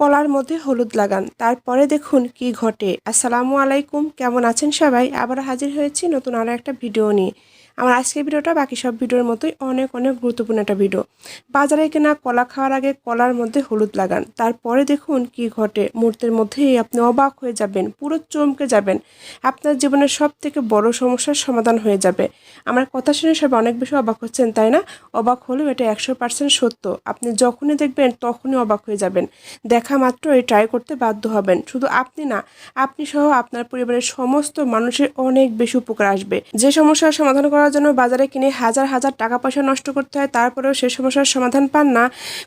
কলার মধ্যে হলুদ লাগান। তারপরে দেখুন কি ঘটে। আসসালামু আলাইকুম, কেমন আছেন সবাই? আবার হাজির হয়েছি নতুন আরও একটা ভিডিও নিয়ে। আমার আজকের ভিডিওটা, বাকি সব ভিডিওর মতোই অনেক অনেক গুরুত্বপূর্ণ একটা ভিডিও। বাজারে কেনা কলা খাওয়ার আগে কলার মধ্যে হলুদ লাগান। তারপরে দেখুন কি ঘটে। মুহূর্তের মধ্যেই আপনি অবাক হয়ে যাবেন, পুরো চমকে যাবেন। আপনার জীবনের সব থেকে বড় সমস্যার সমাধান হয়ে যাবে। আমার কথা শুনে সব অনেক বেশি অবাক হচ্ছেন, তাই না? অবাক হলেও এটা একশো পার্সেন্ট সত্য। আপনি যখনই দেখবেন, তখনই অবাক হয়ে যাবেন। দেখা মাত্র এই ট্রাই করতে বাধ্য হবেন। শুধু আপনি না, আপনি সহ আপনার পরিবারের সমস্ত মানুষের অনেক বেশি উপকার আসবে। যে সমস্যার সমাধান করার জন্য বাজারে কিনে হাজার হাজার টাকা পয়সা নষ্ট করতে হয়, তারপরেও সেই সমস্যার সমাধান পান না।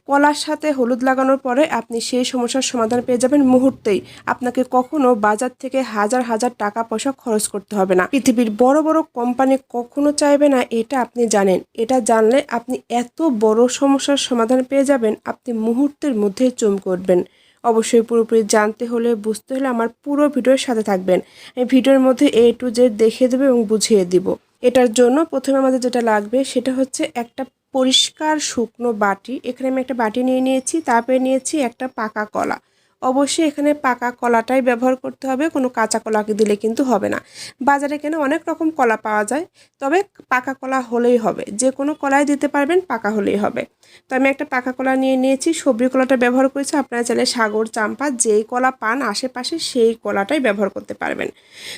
কলার সাথে হলুদ লাগানোর পরে আপনি সেই সমস্যার সমাধান পেয়ে যাবেন মুহূর্তেই। আপনাকে কখনো বাজার থেকে হাজার হাজার টাকা পয়সা খরচ করতে হবে না। পৃথিবীর বড় বড় কোম্পানি কখনো চাইবে না, এটা আপনি জানেন। এটা জানলে আপনি এত বড় সমস্যার সমাধান পেয়ে যাবেন, আপনি মুহূর্তের মধ্যে চমকে উঠবেন অবশ্যই পুরোপুরি জানতে হলে, বুঝতে হলে আমার পুরো ভিডিওর সাথে থাকবেন। এই ভিডিওর মধ্যে এ টু জেড দেখিয়ে দেবে এবং বুঝিয়ে দিব। এটার জন্য প্রথমে আমাদের যেটা লাগবে সেটা হচ্ছে একটা পরিষ্কার শুকনো বাটি। এখানে আমি একটা বাটি নিয়ে নিয়েছি, তারপরে নিয়েছি একটা পাকা কলা। অবশ্যই এখানে পাকা কলাটাই ব্যবহার করতে হবে, কোনো কাঁচা কলাকে দিলে কিন্তু হবে না। বাজারে কেন অনেক রকম কলা পাওয়া যায়, তবে পাকা কলা হলেই হবে। যে কোনো কলাই দিতে পারবেন, পাকা হলেই হবে। তো আমি একটা পাকা কলা নিয়ে নিয়েছি, সবজি কলাটা ব্যবহার করেছি, আপনারা চাইলে সাগর, চাম্পা, যেই কলা পান আশেপাশে সেই কলাটাই ব্যবহার করতে পারবেন।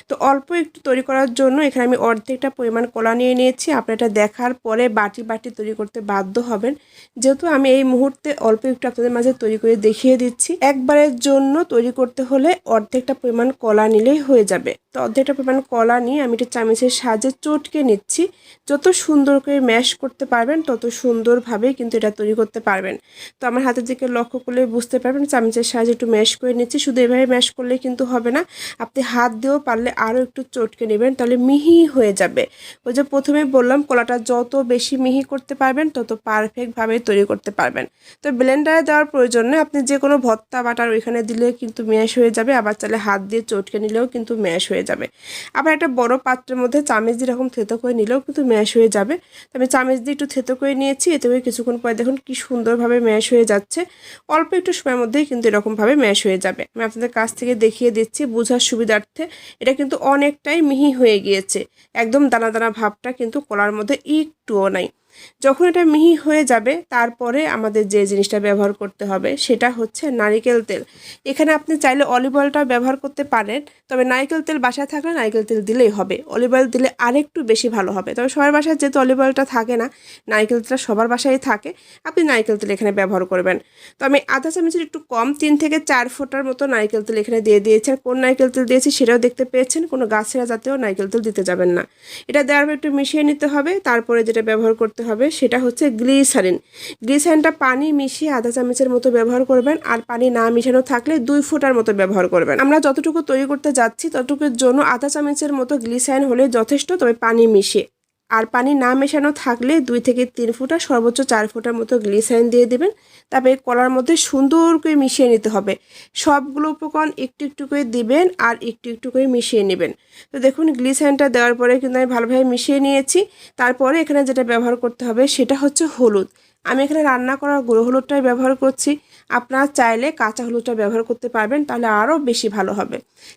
তো অল্প একটু তৈরি করার জন্য এখানে আমি অর্ধেকটা পরিমাণ কলা নিয়ে নিয়েছি আপনি এটা দেখার পরে বাটি বাটি তৈরি করতে বাধ্য হবেন। যেহেতু আমি এই মুহূর্তে অল্প একটু আপনাদের মাঝে তৈরি করে দেখিয়ে দিচ্ছি একবারের জন্য তৈরি করতে হলে অর্ধেকটা পরিমাণ কলা নিলেই হয়ে যাবে। তো অর্ধেকটা পরিমাণ কলা নিয়ে আমি এটা চামচের সাহায্যে চটকে নিচ্ছি। যত সুন্দর করে ম্যাশ করতে পারবেন, তত সুন্দরভাবে কিন্তু এটা তৈরি করতে পারবেন। তো আমার হাতের দিকে লক্ষ্য করলে বুঝতে পারবেন, চামচের সাহায্যে একটু ম্যাশ করে নিচ্ছি। শুধু এভাবে ম্যাশ করলে কিন্তু হবে না, আপনি হাত দিয়েও পারলে আরও একটু চটকে নেবেন, তাহলে মিহি হয়ে যাবে। ওই যে প্রথমে বললাম, কলাটা যত বেশি মিহি করতে পারবেন, তত পারফেক্টভাবে তৈরি করতে পারবেন। তো ব্লেন্ডারে দেওয়ার প্রয়োজন আপনি যে কোনো ভত্তা বাটার ওইখানে দিলে কিন্তু ম্যাশ হয়ে যাবে, আবার চাইলে হাত দিয়ে চটকে নিলেও কিন্তু ম্যাশ হয়ে যাবে। আবার একটা বড় পাত্রের মধ্যে চামচ এরকম থেতো করে নিলেও কিন্তু ম্যাশ হয়ে যাবে। আমি চামচ দিয়ে একটু থেতো করে নিয়েছি, এতে করে কিছুক্ষণ পরে দেখুন কি সুন্দরভাবে ম্যাশ হয়ে যাচ্ছে। অল্প একটু সময়ের মধ্যেই কিন্তু এরকমভাবে ম্যাশ হয়ে যাবে। আমি আপনাদের কাছ থেকে দেখিয়ে দিচ্ছি বোঝার সুবিধার্থে, এটা কিন্তু অনেকটাই মিহি হয়ে গিয়েছে। একদম দানা দানা ভাবটা কিন্তু কলার মধ্যে একটুও নাই। যখন এটা মিহি হয়ে যাবে, তারপরে আমাদের যে জিনিসটা ব্যবহার করতে হবে সেটা হচ্ছে নারিকেল তেল। এখানে আপনি চাইলে অলিভ অয়েলটা ব্যবহার করতে পারেন, তবে নারিকেল তেল বাসায় থাকলে নারিকেল তেল দিলেই হবে। অলিভ অয়েল দিলে আরেকটু বেশি ভালো হবে। তবে সবার বাসায় যেহেতু অলিভ অয়েলটা থাকে না, নারিকেল তেলটা সবার বাসায় থাকে, আপনি নারিকেল তেল এখানে ব্যবহার করবেন। তো আমি আধা চামচের একটু কম, তিন থেকে চার ফোটার মতো নারিকেল তেল এখানে দিয়ে দিয়েছি। আর কোন নারিকেল তেল দিয়েছি সেটাও দেখতে পেয়েছেন, কোনো গাছেরা জাতীয় নারিকেল তেল দিতে যাবেন না। এটা দেওয়ার পর একটু মিশিয়ে নিতে হবে, তারপরে যেটা ব্যবহার করতে হবে, সেটা হচ্ছে গ্লিসারিন। গ্লিসারিনটা পানি মিশিয়ে আধা চামচের মতো ব্যবহার করবেন, আর পানি না মিশানো থাকলে দুই ফোঁটার মতো ব্যবহার করবেন। আমরা যতটুকু তৈরি করতে যাচ্ছি, ততটুকুর জন্য আধা চামচের মতো গ্লিসারিন হলে যথেষ্ট, তবে পানি মিশিয়ে। আর পানি না মেশানো থাকলে দুই থেকে তিন ফুটা, সর্বোচ্চ চার ফুটার মতো গ্লিসারিন দিয়ে দেবেন। তারপরে কলার মধ্যে সুন্দর করে মিশিয়ে নিতে হবে। সবগুলো উপকরণ একটু একটু করে দিবেন আর একটু একটু করে মিশিয়ে নেবেন। তো দেখুন গ্লিসারিনটা দেওয়ার পরে কিন্তু আমি ভালোভাবে মিশিয়ে নিয়েছি। তারপরে এখানে যেটা ব্যবহার করতে হবে সেটা হচ্ছে হলুদ। আমি এখানে রান্না করার গুঁড়ো হলুদটাই ব্যবহার করছি। আপনারা চাইলে কাঁচা হলুদটা ব্যবহার করতে পারবেন, তাহলে আরও বেশি ভালো হবে।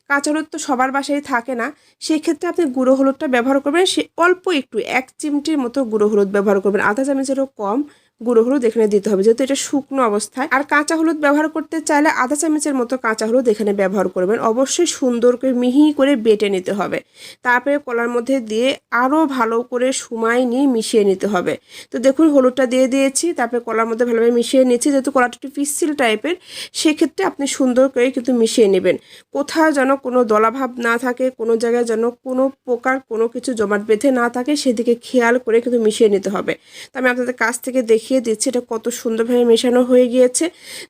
কাঁচা হলুদ তো সবার বাসায় থাকে না সেই ক্ষেত্রে আপনি গুঁড়ো হলুদটা ব্যবহার করবেন, সে অল্প একটু, এক চিমটির মতো গুঁড়ো হলুদ ব্যবহার করবেন। আধা চামচেরও কম গুঁড়ো হলুদ এখানে দিতে হবে। যেহেতু এটা শুকনো অবস্থায়। আর কাঁচা হলুদ ব্যবহার করতে চাইলে আধা চামচের মতো কাঁচা হলুদ এখানে ব্যবহার করবেন। অবশ্যই সুন্দর করে মিহি করে বেটে নিতে হবে। তারপরে কলার মধ্যে দিয়ে আরও ভালো করে সময় নিয়ে মিশিয়ে নিতে হবে। তো দেখুন, হলুদটা দিয়ে দিয়েছি। তারপরে কলার মধ্যে ভালোভাবে মিশিয়ে নিচ্ছি যেহেতু কলাটা একটু পিসিল টাইপের, সেক্ষেত্রে আপনি সুন্দর করে কিন্তু মিশিয়ে নেবেন। কোথাও যেন কোনো দলাভাব না থাকে, কোনো জায়গায় যেন কোনো প্রকার কোনো কিছু জমাট বেঁধে না থাকে, সেদিকে খেয়াল করে কিন্তু মিশিয়ে নিতে হবে। তো আমি আপনাদের কাছ থেকে দেখিয়ে দিচ্ছি এটা কত সুন্দরভাবে মেশানো হয়ে গিয়েছে।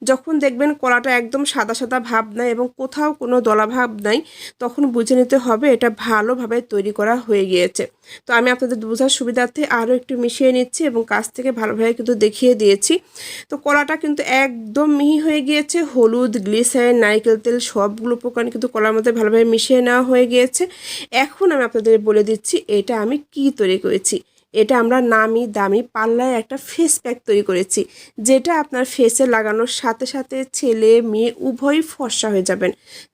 যখন দেখবেন কলাটা একদম সাদা সাদা ভাব নাই এবং কোথাও কোনো দলা ভাব নাই, তখন বুঝে নিতে হবে এটা ভালোভাবে তৈরি করা হয়ে গিয়েছে। তো আমি আপনাদের বোঝার সুবিধার্থে আরও একটু মিশিয়ে নিচ্ছি এবং কাছ থেকে ভালোভাবে কিন্তু দেখিয়ে দিয়েছি। তো কলাটা কিন্তু একদম মিহি হয়ে গিয়েছে, হলুদ গ্লিসারিন নারকেল তেল সবগুলো উপকরণ কিন্তু কলার মধ্যে ভালোভাবে মিশিয়ে নেওয়া হয়ে গিয়েছে। এখন আমি আপনাদের বলে দিচ্ছি এটা আমি কি তৈরি করেছি। এটা আমরা নামি দামি পাল্লায় একটা ফেস প্যাক তৈরি করেছি, যেটা আপনার ফেসে লাগানোর সাথে সাথে ছেলে, মেয়ে উভয়ই ফর্সা হয়ে যাবেন।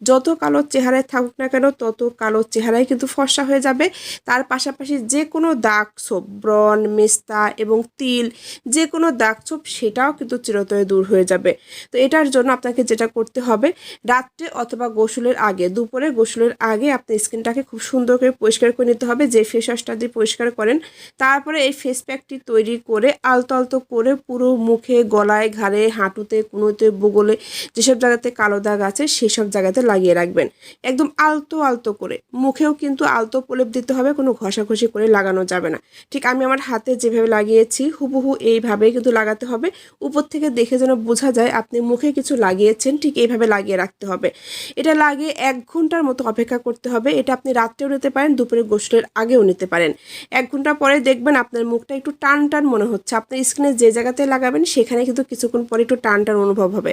যত কালো চেহারায় থাকুক না কেন, তত কালো চেহারায় কিন্তু ফর্সা হয়ে যাবে। তার পাশাপাশি যে কোনো দাগ ছোপ, ব্রণ, মেস্তা এবং তিল যে কোনো দাগ ছোপ, সেটাও কিন্তু চিরতরে দূর হয়ে যাবে। তো এটার জন্য আপনাকে যেটা করতে হবে, রাত্রে অথবা গোসলের আগে, দুপুরে গোসলের আগে আপনি স্কিনটাকে খুব সুন্দর করে পরিষ্কার করে নিতে হবে। যে ফেস ওয়াশটা দিয়ে পরিষ্কার করেন তারপরে এই ফেস প্যাকটি তৈরি করে আলতো আলতো করে পুরো মুখে, গলায়, ঘাড়ে, হাঁটুতে, কুনোতে, বগলে যেসব জায়গাতে কালো দাগ আছে সেসব জায়গাতে লাগিয়ে রাখবেন। একদম আলতো আলতো করে। মুখেও কিন্তু আলতো প্রলেপ দিতে হবে, কোনো ঘষাঘষি করে লাগানো যাবে না। ঠিক আমি আমার হাতে যেভাবে লাগিয়েছি, হুবহু এইভাবেই কিন্তু লাগাতে হবে। উপর থেকে দেখে যেন বোঝা যায় আপনি মুখে কিছু লাগিয়েছেন, ঠিক এইভাবে লাগিয়ে রাখতে হবে। এটা লাগিয়ে এক ঘণ্টার মতো অপেক্ষা করতে হবে। এটা আপনি রাত্রেও নিতে পারেন, দুপুরে গোসলের আগেও নিতে পারেন। এক ঘণ্টা পরে দেখবেন আপনার মুখটা একটু টান টান মনে হচ্ছে। আপনার স্কিনে যে জায়গাতে লাগাবেন, সেখানে কিন্তু কিছুক্ষণ পরে একটু টান টান অনুভব হবে।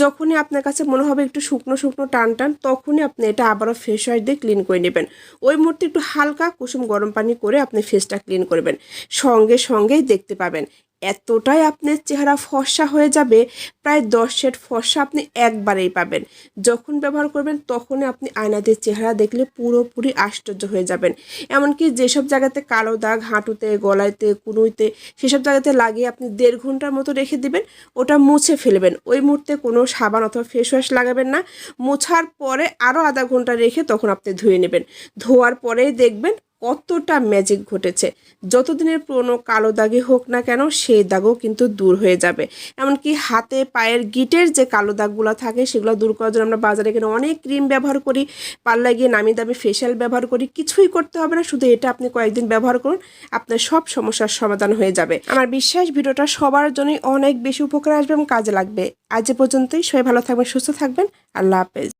যখনই আপনার কাছে মনে হবে একটু শুকনো শুকনো টান টান, তখনই আপনি এটা আবারও ফেস ওয়াশ দিয়ে ক্লিন করে নেবেন। ওই মুহূর্তে একটু হালকা কুসুম গরম পানি করে আপনি ফেসটা ক্লিন করবেন। সঙ্গে সঙ্গেই দেখতে পাবেন। এতটাই আপনার চেহারা ফর্সা হয়ে যাবে, প্রায় দশ সেট ফর্সা আপনি একবারেই পাবেন। যখন ব্যবহার করবেন তখনই আপনি আয়নাতে চেহারা দেখলে পুরোপুরি আশ্চর্য হয়ে যাবেন। এমনকি যেসব জায়গাতে কালো দাগ, হাঁটুতে গলাইতে কুনুইতে সেসব জায়গাতে লাগিয়ে আপনি দেড় ঘণ্টার মতো রেখে দিবেন, ওটা মুছে ফেলবেন। ওই মুহূর্তে কোনো সাবান অথবা ফেস ওয়াশ লাগাবেন না। মোছার পরে আরও আধা ঘণ্টা রেখে তখন আপনি ধুয়ে নেবেন। ধোয়ার পরেই দেখবেন কতটা ম্যাজিক ঘটেছে। যতদিনের পুরনো কালো দাগে হোক না কেন, সেই দাগও কিন্তু দূর হয়ে যাবে। এমনকি হাতে পায়ের গিটের যে কালো দাগগুলো থাকে, সেগুলো দূর করার জন্য আমরা বাজারে কিনে অনেক ক্রিম ব্যবহার করি। পাল্লায় গিয়ে নামি দামি ফেশিয়াল ব্যবহার করি। কিছুই করতে হবে না, শুধু এটা আপনি কয়েকদিন ব্যবহার করুন, আপনার সব সমস্যার সমাধান হয়ে যাবে। আমার বিশ্বাস, ভিডিওটা সবার জন্যই অনেক বেশি উপকার আসবে এবং কাজে লাগবে। আজ পর্যন্তই। সবাই ভালো থাকবেন, সুস্থ থাকবেন। আল্লাহ হাফেজ।